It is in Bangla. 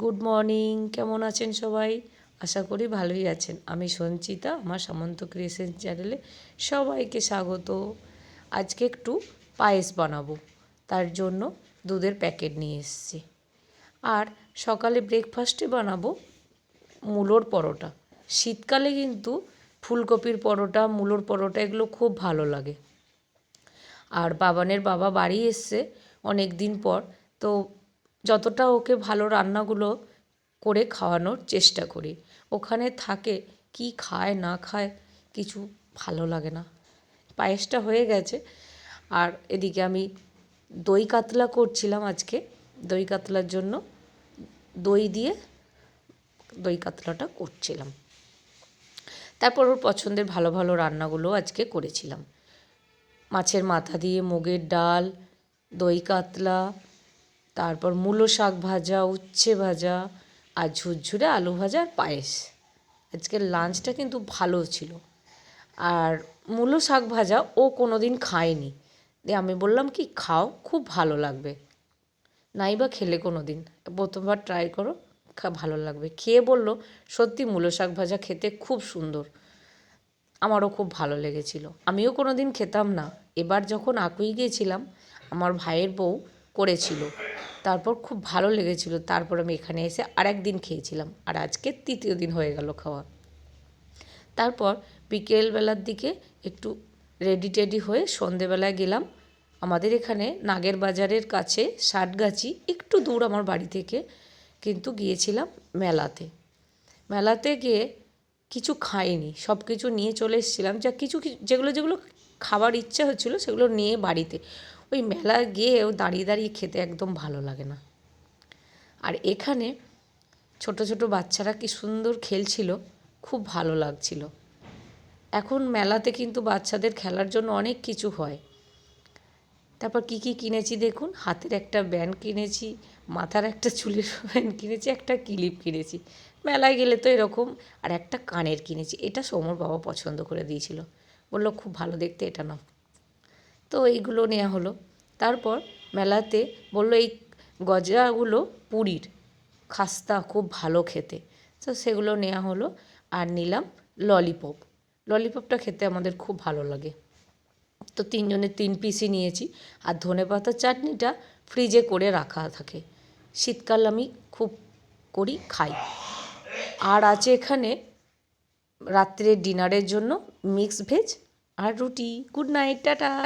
গুড মর্নিং কেমন আছেন সবাই? আশা করি ভালোই আছেন। আমি সঞ্চিতা, আমার সামন্ত ক্রিয়েশন চ্যানেলে সবাইকে স্বাগত। আজকে একটু পায়েস বানাবো, তার জন্য দুধের প্যাকেট নিয়ে এসেছি। আর সকালে ব্রেকফাস্টে বানাবো মূলোর পরোটা। শীতকালে কিন্তু ফুলকপির পরোটা, মূলোর পরোটা এগুলো খুব ভালো লাগে। আর বাবানের বাবা বাড়ি এসছে অনেক দিন পর, তো যতটা ওকে ভালো রান্নাগুলো করে খাওয়ানোর চেষ্টা করি। ওখানে থাকে কি খায়, না খায় কিছু ভালো লাগে না। পায়েসটা হয়ে গেছে। আর এদিকে আমি দই কাতলা করছিলাম আজকে। দই কাতলার জন্য দই দিয়ে দই কাতলাটা করছিলাম। তারপর ওর পছন্দের ভালো ভালো রান্নাগুলো আজকে করেছিলাম। মাছের মাথা দিয়ে মুগের ডাল, দই কাতলা তারপর মূলো শাক ভাজা, উচ্ছে ভাজা আর ঝুরঝুরে আলু ভাজা আর পায়েস। আজকের লাঞ্চটা কিন্তু ভালো ছিল। আর মূলো শাক ভাজা ও কোনো দিন খায়নি দিয়ে আমি বললাম কি, খাও, খুব ভালো লাগবে। নাই বা খেলে কোনো দিন প্রথমবার ট্রাই করো, খা, ভালো লাগবে। খেয়ে বলল, সত্যি মূলো শাক ভাজা খেতে খুব সুন্দর। আমারও খুব ভালো লেগেছিল। আমিও কোনো দিন খেতাম না। এবার যখন আকুই গিয়েছিলাম, আমার ভাইয়ের বউ করেছিল। তারপর খুব ভালো লেগেছিল। তারপর আমি এখানে এসে আর একদিন খেয়েছিলাম। আর আজকে তৃতীয় দিন হয়ে গেল খাওয়া। তারপর বিকেলবেলার দিকে একটু রেডি টেডি হয়ে সন্ধেবেলায় গেলাম। আমাদের এখানে নাগের বাজারের কাছে ষাটগাছি একটু দূর আমার বাড়ি থেকে কিন্তু গিয়েছিলাম মেলাতে। মেলাতে গিয়ে কিছু খাইনি। সব কিছু নিয়ে চলে এসেছিলাম। যা কিছু যেগুলো যেগুলো খাবার ইচ্ছা হচ্ছিল সেগুলো নিয়ে বাড়িতে। ওই মেলা গিয়েও দাঁড়িয়ে দাঁড়িয়ে খেতে একদম ভালো লাগে না। আর এখানে ছোট ছোট বাচ্চারা কি সুন্দর খেলছিল, খুব ভালো লাগছিল। এখন মেলাতে কিন্তু বাচ্চাদের খেলার জন্য অনেক কিছু হয়। তারপর কি কি কিনেছি দেখুন, হাতের একটা ব্যান্ড কিনেছি, মাথার একটা চুলের ব্যান্ড কিনেছি, একটা ক্লিপ কিনেছি। মেলায় গেলে তো এরকম, আর একটা কানের কিনেছি, এটা সৌমর বাবা পছন্দ করে দিয়েছিল। বলল, খুব ভালো দেখতে, এটা নাও। তো এইগুলো নেওয়া হলো। তারপর মেলাতে বলল, এই গজাগুলো পুরীর। খাস্তা খুব ভালো খেতে। তো সেগুলো নেওয়া হলো আর নিলাম ললিপপ। ললিপপটা খেতে আমাদের খুব ভালো লাগে। তো তিনজনের তিন পিসই নিয়েছি। আর ধনে পাতার চাটনিটা ফ্রিজে করে রাখা থাকে। শীতকাল আমি খুব করি, খাই। আর আছে এখানে রাত্রে ডিনারের জন্য মিক্স ভেজ আর রুটি। Good night, ta ta.